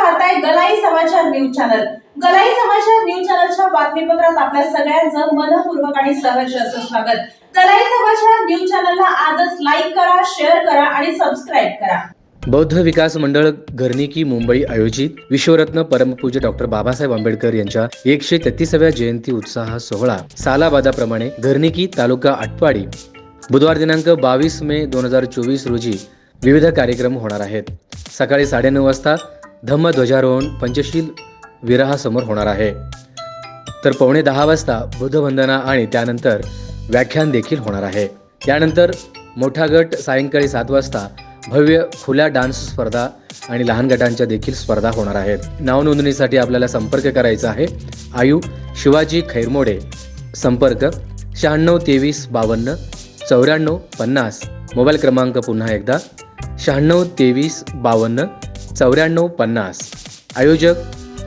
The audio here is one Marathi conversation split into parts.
पाहताय गलाई समाचार न्यूज चॅनल. गलाई समाचार न्यूज चॅनलच्या बातमीपत्रात आपल्या सगळ्यांचं मनपूर्वक आणि सहर्ष असं स्वागत. गलाई समाचार न्यूज चॅनलला आजच लाईक करा शेअर करा आणि सबस्क्राईब करा. बौद्ध विकास मंडळ घरनिकी मुंबई आयोजित विश्वरत्न परमपूज्य डॉक्टर बाबासाहेब आंबेडकर यांच्या एकशे तेहतीसाव्या जयंती उत्साह सोहळा सालाबादाप्रमाणे घरनिकी तालुका आटपाडी. बुधवार दिनांक बावीस मे दोन हजार चोवीस रोजी विविध कार्यक्रम होणार आहेत. सकाळी साडेनऊ वाजता धम्म ध्वजारोहण पंचशील विराहासमोर होणार आहे. तर पावणे दहा वाजता बुधवंदना आणि त्यानंतर व्याख्यान देखील होणार आहे. त्यानंतर मोठा गट सायंकाळी सात वाजता भव्य खुल्या डान्स स्पर्धा आणि लहान गटांच्या देखील स्पर्धा होणार आहेत. नावनोंदणीसाठी आपल्याला संपर्क करायचा आहे. आयु शिवाजी खैरमोडे. संपर्क शहाण्णव तेवीस बावन्न चौऱ्याण्णव पन्नास. मोबाईल क्रमांक पुन्हा एकदा शहाण्णव तेवीस बावन्न चौऱ्याण्णव पन्नास. आयोजक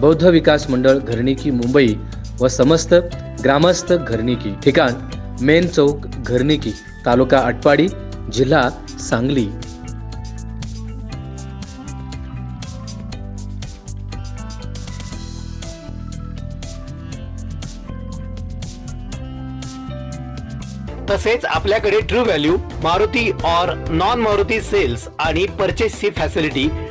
बौद्ध विकास मंडळ घरणिकी मुंबई व समस्त ग्रामस्थ घरणिकी ठिकाण मेन चौक घरणिकी तालुका अटपाडी जिल्हा सांगली. तसेच आपल्याकडे ट्रू व्हॅल्यू मारुती और नॉन मारुती सेल्स आणि परचेसची facility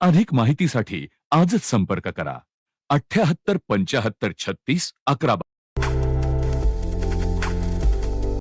अधिक माहितीसाठी आजच संपर्क करा. अठ्याहत्तर पंचाहत्तर छत्तीस अकरा